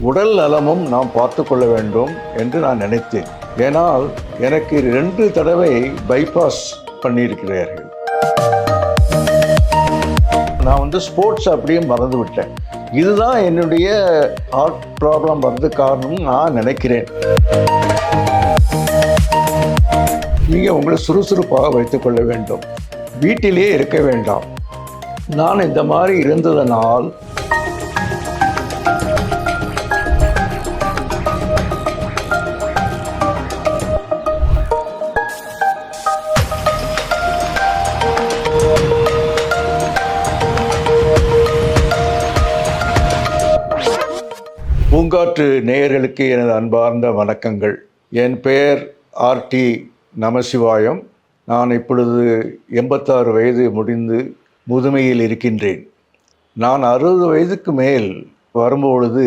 உடல் நலமும் நாம் பார்த்து கொள்ள வேண்டும் என்று நான் நினைத்தேன். ஏனால் எனக்கு ரெண்டு தடவை பைபாஸ் பண்ணியிருக்கிறார்கள். நான் வந்து ஸ்போர்ட்ஸ் அப்படியே மறந்து விட்டேன். இதுதான் என்னுடைய ஹார்ட் ப்ராப்ளம் வர்றது காரணம் நான் நினைக்கிறேன். நீங்கள் உங்களை சுறுசுறுப்பாக வைத்துக்கொள்ள வேண்டும். வீட்டிலே இருக்க வேண்டாம். நான் இந்த மாதிரி இருந்ததனால் வரலாற்று நேயர்களுக்கு எனது அன்பார்ந்த வணக்கங்கள். என் பெயர் ஆர்டி நமசிவாயம். நான் இப்பொழுது எண்பத்தாறு வயது முடிந்து முதுமையில் இருக்கின்றேன். நான் அறுபது வயதுக்கு மேல் வரும்பொழுது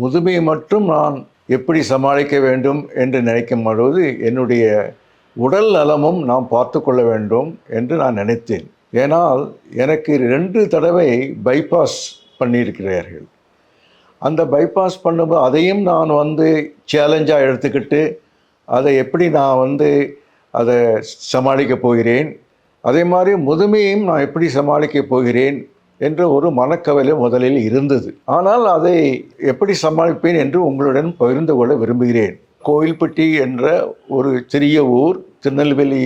முதுமையை மட்டும் நான் எப்படி சமாளிக்க வேண்டும் என்று நினைக்கும் பொழுது என்னுடைய உடல் நலமும் நாம் பார்த்து கொள்ள வேண்டும் என்று நான் நினைத்தேன். ஏனால் எனக்கு ரெண்டு தடவை பைபாஸ் பண்ணியிருக்கிறார்கள். அந்த பைபாஸ் பண்ணும்போது அதையும் நான் வந்து சேலஞ்சாக எடுத்துக்கிட்டு அதை எப்படி நான் வந்து அதை சமாளிக்க போகிறேன் அதே மாதிரி முதுமையும் நான் எப்படி சமாளிக்க போகிறேன் என்ற ஒரு மனக்கவலை முதலில் இருந்தது. ஆனால் அதை எப்படி சமாளிப்பேன் என்று உங்களுடன் பகிர்ந்து கொள்ள விரும்புகிறேன். கோயில்பட்டி என்ற ஒரு சிறிய ஊர் திருநெல்வேலி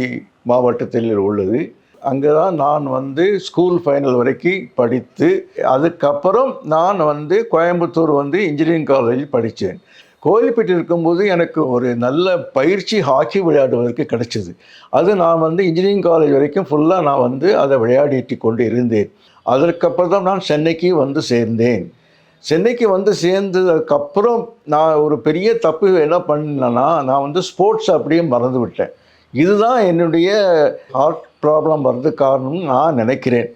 மாவட்டத்தில் உள்ளது. அங்கே தான் நான் வந்து ஸ்கூல் ஃபைனல் வரைக்கும் படித்து அதுக்கப்புறம் நான் வந்து கோயம்புத்தூர் வந்து இன்ஜினியரிங் காலேஜில் படித்தேன். கோயில்பேட்டை இருக்கும்போது எனக்கு ஒரு நல்ல பயிற்சி ஹாக்கி விளையாடுவதற்கு கிடைச்சிது. அது நான் வந்து இன்ஜினியரிங் காலேஜ் வரைக்கும் ஃபுல்லாக நான் வந்து அதை விளையாடிட்டு கொண்டு இருந்தேன். அதற்கப்புறம் தான் நான் சென்னைக்கு வந்து சேர்ந்தேன். சென்னைக்கு வந்து சேர்ந்ததுக்கப்புறம் நான் ஒரு பெரிய தப்பு என்ன பண்ணேன்னா நான் வந்து ஸ்போர்ட்ஸ் அப்படியே மறந்து விட்டேன் இதுதான் என்னுடைய ஹார்ட் ப்ராப்ளம் வர்றது காரணம்னு நான் நினைக்கிறேன்.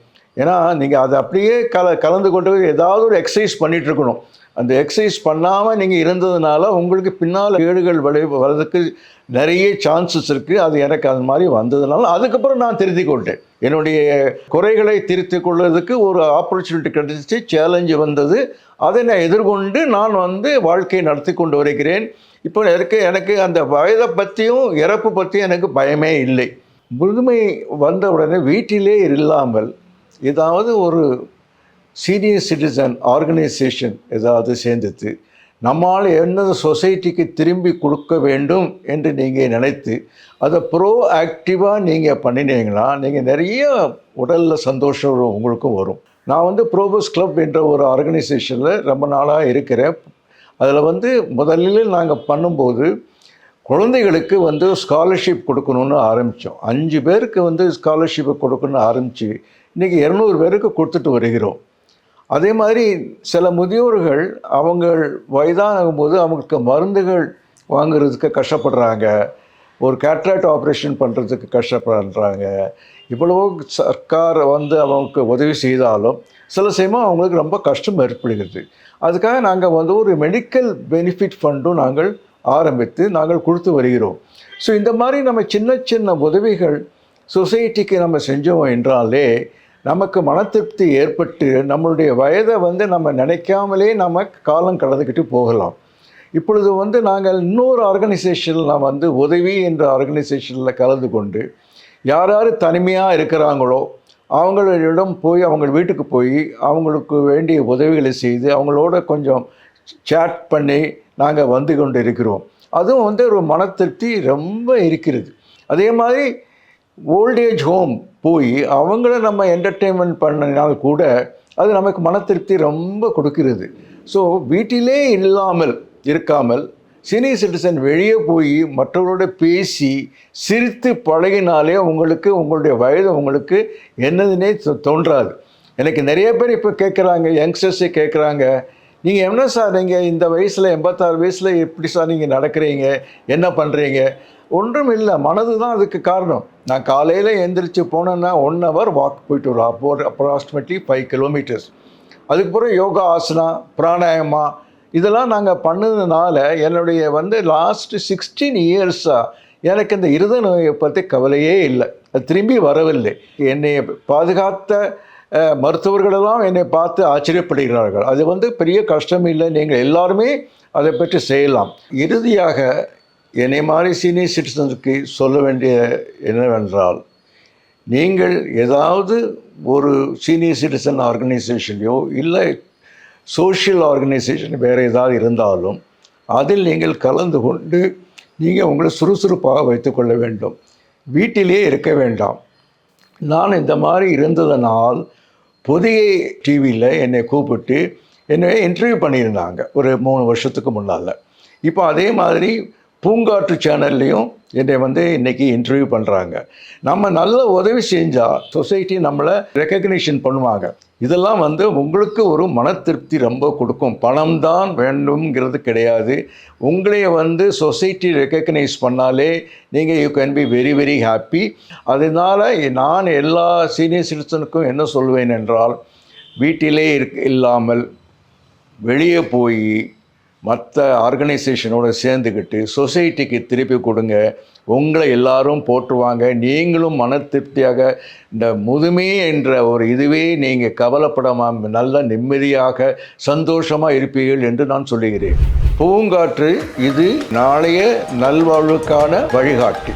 ஏன்னா நீங்கள் அதை அப்படியே கல கலந்து கொண்டு போய் ஏதாவது ஒரு எக்ஸசைஸ் பண்ணிகிட்ருக்கணும் இருக்கணும். அந்த எக்ஸசைஸ் பண்ணாமல் நீங்கள் இருந்ததுனால உங்களுக்கு பின்னால் கேடுகள் விளை வர்றதுக்கு நிறைய சான்சஸ் இருக்குது அது எனக்கு அது மாதிரி வந்ததுனால அதுக்கப்புறம் நான் திருத்திக் கொண்டேன். என்னுடைய குறைகளை திருத்தி கொள்வதற்கு ஒரு ஆப்பர்ச்சுனிட்டி கிடைச்சிச்சு சேலஞ்சு வந்தது. அதை நான் எதிர்கொண்டு நான் வந்து வாழ்க்கையை நடத்தி கொண்டு வருகிறேன். இப்போ எனக்கு எனக்கு அந்த வயதை பற்றியும் இறப்பு பற்றியும் எனக்கு பயமே இல்லை. முதுமை வந்த உடனே வீட்டிலே இல்லாமல் ஏதாவது ஒரு சீனியர் சிட்டிசன் ஆர்கனைசேஷன் ஏதாவது சேர்ந்துட்டு நம்மால் என்ன சொசைட்டிக்கு திரும்பி கொடுக்க வேண்டும் என்று நீங்கள் நினைத்து அதை ப்ரோ ஆக்டிவாக நீங்கள் பண்ணினீங்கன்னா நீங்கள் நிறைய உடலில் சந்தோஷம் உங்களுக்கும் வரும். நான் வந்து ப்ரோபஸ் கிளப் என்ற ஒரு ஆர்கனைசேஷனில் ரொம்ப நாளாக இருக்கிறேன். அதில் வந்து முதலில் நாங்கள் பண்ணும்போது குழந்தைகளுக்கு வந்து ஸ்காலர்ஷிப் கொடுக்கணும்னு ஆரம்பித்தோம் அஞ்சு பேருக்கு வந்து ஸ்காலர்ஷிப்பை கொடுக்கணும்னு ஆரம்பித்து இன்றைக்கி இரநூறு பேருக்கு கொடுத்துட்டு வருகிறோம். அதே மாதிரி சில முதியோர்கள் அவங்க வயதாகும் போது அவங்களுக்கு மருந்துகள் வாங்குறதுக்கு கஷ்டப்படுறாங்க. ஒரு கேட்ராக்ட் ஆப்ரேஷன் பண்ணுறதுக்கு கஷ்டப்படுறாங்க. இவ்வளவோ சர்க்கார் வந்து அவங்களுக்கு உதவி செய்தாலும் சில சமயம் அவங்களுக்கு ரொம்ப கஷ்டம் ஏற்படுகிறது. அதுக்காக நாங்கள் வந்து ஒரு மெடிக்கல் பெனிஃபிட் ஃபண்டும் நாங்கள் ஆரம்பித்து நாங்கள் கொடுத்து வருகிறோம். ஸோ இந்த மாதிரி நம்ம சின்ன சின்ன உதவிகள் சொசைட்டிக்கு நம்ம செஞ்சோம் என்றாலே நமக்கு மன திருப்தி ஏற்பட்டு நம்மளுடைய வயதை வந்து நம்ம நினைக்காமலே நம்ம காலம் கடந்துக்கிட்டு போகலாம். இப்பொழுது வந்து நாங்கள் இன்னொரு ஆர்கனைசேஷனில் நான் வந்து உதவி என்ற ஆர்கனைசேஷனில் கலந்து கொண்டு யார் யார் தனிமையாக இருக்கிறாங்களோ அவங்களிடம் போய் அவங்க வீட்டுக்கு போய் அவங்களுக்கு வேண்டிய உதவிகளை செய்து அவங்களோட கொஞ்சம் சேட் பண்ணி நாங்கள் வந்து கொண்டு இருக்கிறோம் அதுவும் வந்து ஒரு மன திருப்தி ரொம்ப இருக்கிறது. அதே மாதிரி ஓல்டேஜ் ஹோம் போய் அவங்கள நம்ம என்டர்டெயின்மெண்ட் பண்ணினால் கூட அது நமக்கு மன திருப்தி ரொம்ப கொடுக்கிறது. ஸோ வீட்டிலே இல்லாமல் இருக்காமல் சீனியர் சிட்டிசன் வெளியே போய் மற்றவர்களோட பேசி சிரித்து பழகினாலே உங்களுக்கு உங்களுடைய வயது உங்களுக்கு என்னதுன்னே தோ- தோன்றாது. எனக்கு நிறைய பேர் இப்போ கேட்குறாங்க யங்ஸ்டர்ஸே கேட்குறாங்க நீங்கள் என்ன சார் நீங்கள் இந்த வயசில் எண்பத்தாறு வயசில் எப்படி சார் நீங்கள் நடக்கிறீங்க? என்ன பண்ணுறீங்க ஒன்றும் இல்லை. மனது தான் அதுக்கு காரணம். நான் காலையில் எந்திரிச்சு போனேன்னா ஒன் ஹவர் வாக் போயிட்டு வரும். அப்போ அப்ராக்சிமேட்லி ஃபைவ் கிலோமீட்டர்ஸ் அதுக்கப்புறம் யோகா ஆசனா பிராணாயமா இதெல்லாம் நாங்கள் பண்ணதுனால என்னுடைய வந்து லாஸ்ட் சிக்ஸ்டீன் இயர்ஸாக எனக்கு இந்த இருத நோயை பற்றி கவலையே இல்லை. அது திரும்பி வரவில்லை. என்னை பாதுகாத்த மருத்துவர்களெல்லாம் என்னை பார்த்து ஆச்சரியப்படுகிறார்கள். அது வந்து பெரிய கஷ்டம் இல்லை நீங்கள் எல்லாருமே அதை பற்றி செய்யலாம். இறுதியாக என்னை மாதிரி சீனியர் சிட்டிசனுக்கு சொல்ல வேண்டிய என்னவென்றால் நீங்கள் ஏதாவது ஒரு சீனியர் சிட்டிசன் ஆர்கனைசேஷன்லையோ இல்லை சோஷியல் ஆர்கனைசேஷன் வேறு ஏதாவது இருந்தாலும் அதில் நீங்கள் கலந்து கொண்டு நீங்கள் உங்களை சுறுசுறுப்பாக வைத்துக்கொள்ள வேண்டும். வீட்டிலே இருக்க வேண்டாம். நான் இந்த மாதிரி இருந்ததனால் பொதிகை டிவியில் என்னை கூப்பிட்டு என்னை இன்டர்வியூ பண்ணியிருந்தாங்க. ஒரு மூணு வருஷத்துக்கு முன்னால். இப்போ அதே மாதிரி பூங்காற்று சேனல்லையும் என்னை வந்து இன்றைக்கி இன்டர்வியூ பண்ணுறாங்க நம்ம நல்ல உதவி செஞ்சால் சொசைட்டி நம்மளை ரெக்கக்னிஷன் பண்ணுவாங்க. இதெல்லாம் வந்து உங்களுக்கு ஒரு மன திருப்தி ரொம்ப கொடுக்கும். பணம் தான் வேண்டும்ங்கிறது கிடையாது. உங்களைய வந்து சொசைட்டி ரெக்கக்னைஸ் பண்ணாலே நீங்கள் you can be very very happy அதனால் நான் எல்லா சீனியர் சிட்டிசனுக்கும் என்ன சொல்வேன் என்றால் வீட்டிலே இருக் இல்லாமல் வெளியே போய் மற்ற ஆர்கனைசேஷனோடு சேர்ந்துக்கிட்டு சொசைட்டிக்கு திருப்பி கொடுங்க. உங்களை எல்லாரும் போற்றுவாங்க. நீங்களும் மன திருப்தியாக இந்த முதுமை என்ற ஒரு இதுவே நீங்கள் கவலைப்படாம நல்ல நிம்மதியாக சந்தோஷமாக இருப்பீர்கள் என்று நான் சொல்லுகிறேன். பூங்காற்று இது நாளைய நல்வாழ்வுக்கான வழிகாட்டி.